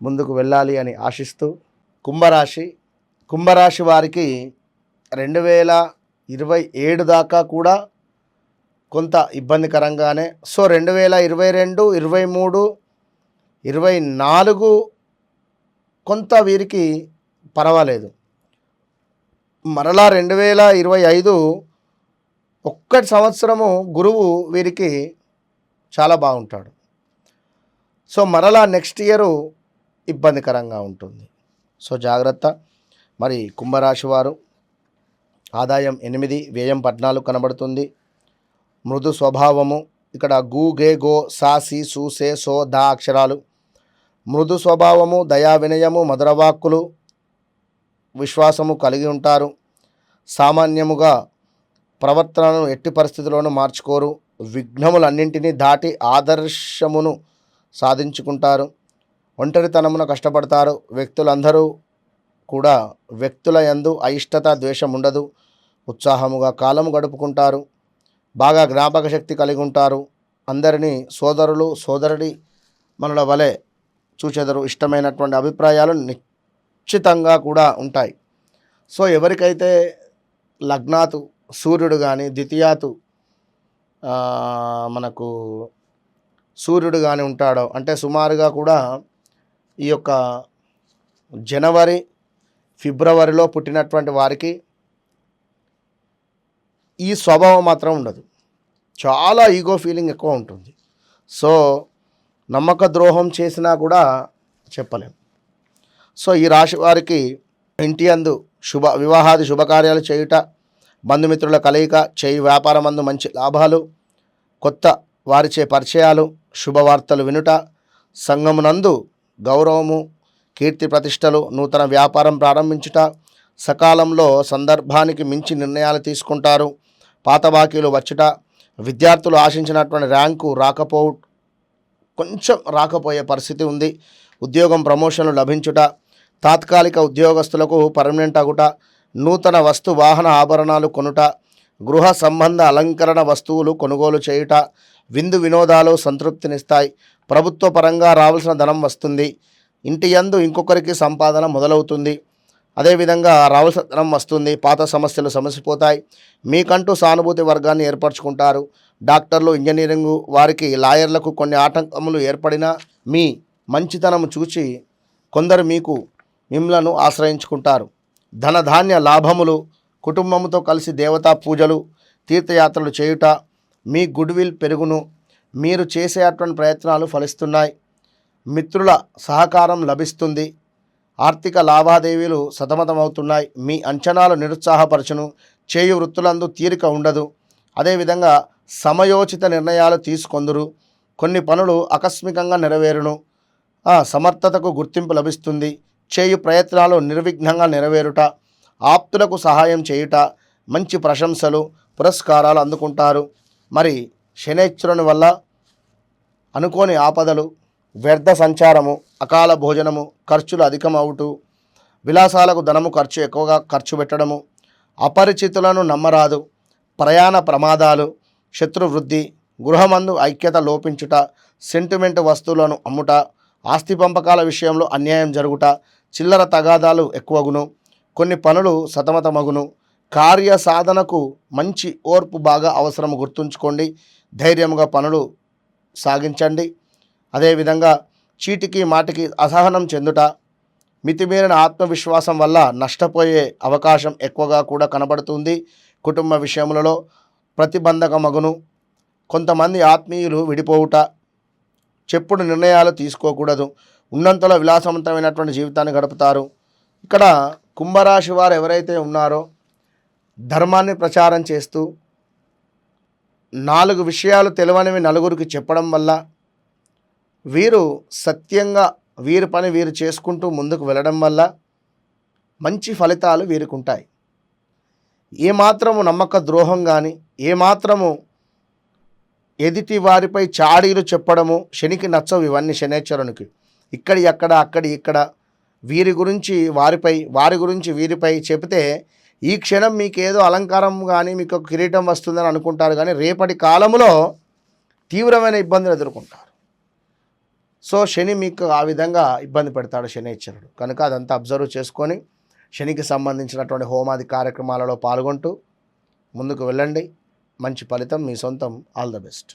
ముందుకు వెళ్ళాలి అని ఆశిస్తూ కుంభరాశి కుంభరాశి వారికి రెండు వేల ఇరవై ఏడు దాకా కూడా కొంత ఇబ్బందికరంగానే సో రెండు వేల ఇరవై రెండు ఇరవై మూడు ఇరవై నాలుగు కొంత వీరికి పర్వాలేదు. మరలా రెండు వేల ఇరవై ఐదు ఒక్కటి సంవత్సరము గురువు వీరికి చాలా బాగుంటాడు. సో మరలా నెక్స్ట్ ఇయరు ఇబ్బందికరంగా ఉంటుంది. సో జాగ్రత్త. మరి కుంభరాశి వారు ఆదాయం ఎనిమిది వ్యయం పద్నాలుగు కనబడుతుంది. మృదు స్వభావము ఇక్కడ గు గే గో సా సి సు సే సో దా అక్షరాలు. మృదు స్వభావము దయా వినయము మధురవాక్కులు విశ్వాసము కలిగి ఉంటారు. సామాన్యముగా ప్రవర్తనను ఎట్టి పరిస్థితుల్లోనూ మార్చుకోరు. విఘ్నములన్నింటినీ దాటి ఆదర్శమును సాధించుకుంటారు. ఒంటరితనమున కష్టపడతారు. వ్యక్తులందరూ కూడా వ్యక్తుల యందు అయిష్టత ద్వేషం ఉండదు. ఉత్సాహముగా కాలం గడుపుకుంటారు. బాగా జ్ఞాపక శక్తి కలిగి ఉంటారు. అందరినీ సోదరులు సోదరుడి మనల వలె చూచెదరు. ఇష్టమైనటువంటి అభిప్రాయాలు నిశ్చితంగా కూడా ఉంటాయి. సో ఎవరికైతే లగ్నాతు సూర్యుడు కానీ ద్వితీయాతు మనకు సూర్యుడు కానీ ఉంటాడో అంటే సుమారుగా కూడా ఈ యొక్క జనవరి ఫిబ్రవరిలో పుట్టినటువంటి వారికి ఈ స్వభావం మాత్రం ఉండదు. చాలా ఈగో ఫీలింగ్ ఎక్కువ ఉంటుంది. సో నమ్మక ద్రోహం చేసినా కూడా చెప్పలేం. సో ఈ రాశి వారికి ఇంటి అందు శుభ వివాహాది శుభకార్యాలు చేయుట బంధుమిత్రుల కలయిక చేయి వ్యాపారం అందు మంచి లాభాలు కొత్త వారిచే పరిచయాలు శుభవార్తలు వినుట సంఘమునందు గౌరవము కీర్తి ప్రతిష్టలు నూతన వ్యాపారం ప్రారంభించుట సకాలంలో సందర్భానికి మించి నిర్ణయాలు తీసుకుంటారు. పాత బాకీలు వచ్చుట విద్యార్థులు ఆశించినటువంటి ర్యాంకు రాకపో కొంచెం రాకపోయే పరిస్థితి ఉంది. ఉద్యోగం ప్రమోషన్లు లభించుట తాత్కాలిక ఉద్యోగస్తులకు పర్మనెంట్ అగుట నూతన వస్తు వాహన ఆభరణాలు కొనుట గృహ సంబంధ అలంకరణ వస్తువులు కొనుగోలు చేయుట విందు వినోదాలు సంతృప్తినిస్తాయి. ప్రభుత్వ పరంగా రావాల్సిన ధనం వస్తుంది. ఇంటి యందు ఇంకొకరికి సంపాదన మొదలవుతుంది. అదేవిధంగా రావాల్సిన ధనం వస్తుంది. పాత సమస్యలు సమసిపోతాయి. మీకంటూ సానుభూతి వర్గాన్ని ఏర్పరచుకుంటారు. డాక్టర్లు ఇంజనీరింగ్ వారికి లాయర్లకు కొన్ని ఆటంకములు ఏర్పడినా మీ మంచితనం చూచి కొందరు మీకు మిమ్మలను ఆశ్రయించుకుంటారు. ధనధాన్య లాభములు కుటుంబముతో కలిసి దేవతా పూజలు తీర్థయాత్రలు చేయుట మీ గుడ్ విల్ పెరుగును మీరు చేసే అటువంటి ప్రయత్నాలు ఫలిస్తున్నాయి. మిత్రుల సహకారం లభిస్తుంది. ఆర్థిక లావాదేవీలు సతమతమవుతున్నాయి. మీ అంచనాలు నిరుత్సాహపరచును. చేయు వృత్తులందు తీరిక ఉండదు. అదేవిధంగా సమయోచిత నిర్ణయాలు తీసుకొందురు. కొన్ని పనులు ఆకస్మికంగా నెరవేరును. సమర్థతకు గుర్తింపు లభిస్తుంది. చేయు ప్రయత్నాలు నిర్విఘ్నంగా నెరవేరుట. ఆప్తులకు సహాయం చేయుట. మంచి ప్రశంసలు పురస్కారాలు అందుకుంటారు. మరి శనేశ్వరుని వల్ల అనుకోని ఆపదలు వ్యర్థ సంచారము అకాల భోజనము ఖర్చులు అధికమవుతూ విలాసాలకు ధనము ఖర్చు ఎక్కువగా ఖర్చు పెట్టడము అపరిచితులను నమ్మరాదు ప్రయాణ ప్రమాదాలు శత్రువృద్ధి గృహమందు ఐక్యత లోపించుట సెంటిమెంట్ వస్తువులను అమ్ముట ఆస్తి పంపకాల విషయంలో అన్యాయం జరుగుట చిల్లర తగాదాలు ఎక్కువగును కొన్ని పనులు సతమతమగును కార్య సాధనకు మంచి ఓర్పు బాగా అవసరం గుర్తుంచుకోండి. ధైర్యంగా పనులు సాగించండి. అదేవిధంగా చీటికి మాటికి అసహనం చెందుట మితిమీరిన ఆత్మవిశ్వాసం వల్ల నష్టపోయే అవకాశం ఎక్కువగా కూడా కనబడుతుంది. కుటుంబ విషయములలో ప్రతిబంధకమగును. కొంతమంది ఆత్మీయులు విడిపోవుట చెప్పుడు నిర్ణయాలు తీసుకోకూడదు. ఉన్నంతలో విలాసవంతమైనటువంటి జీవితాన్ని గడుపుతారు. ఇక్కడ కుంభరాశి వారు ఎవరైతే ఉన్నారో ధర్మాన్ని ప్రచారం చేస్తూ నాలుగు విషయాలు తెలియనివి నలుగురికి చెప్పడం వల్ల వీరు సత్యంగా వీరి పని వీరు చేసుకుంటూ ముందుకు వెళ్ళడం వల్ల మంచి ఫలితాలు వీరికి ఉంటాయి ఏమాత్రము నమ్మక ద్రోహం కానీ ఏమాత్రము ఎదిటి వారిపై చాడీలు చెప్పడము శనికి నచ్చవు ఇవన్నీ శనేశ్వరునికి. ఇక్కడి అక్కడ అక్కడి ఇక్కడ వీరి గురించి వారిపై వారి గురించి వీరిపై చెబితే ఈ క్షణం మీకు ఏదో అలంకారం కానీ మీకు ఒక కిరీటం వస్తుందని అనుకుంటారు కానీ రేపటి కాలంలో తీవ్రమైన ఇబ్బందులు ఎదుర్కొంటారు. సో శని మీకు ఆ విధంగా ఇబ్బంది పెడతాడు శనిశ్వరుడు. కనుక అదంతా అబ్జర్వ్ చేసుకొని శనికి సంబంధించినటువంటి హోమాది కార్యక్రమాలలో పాల్గొంటూ ముందుకు వెళ్ళండి. మంచి ఫలితం మీ సొంతం. All the best.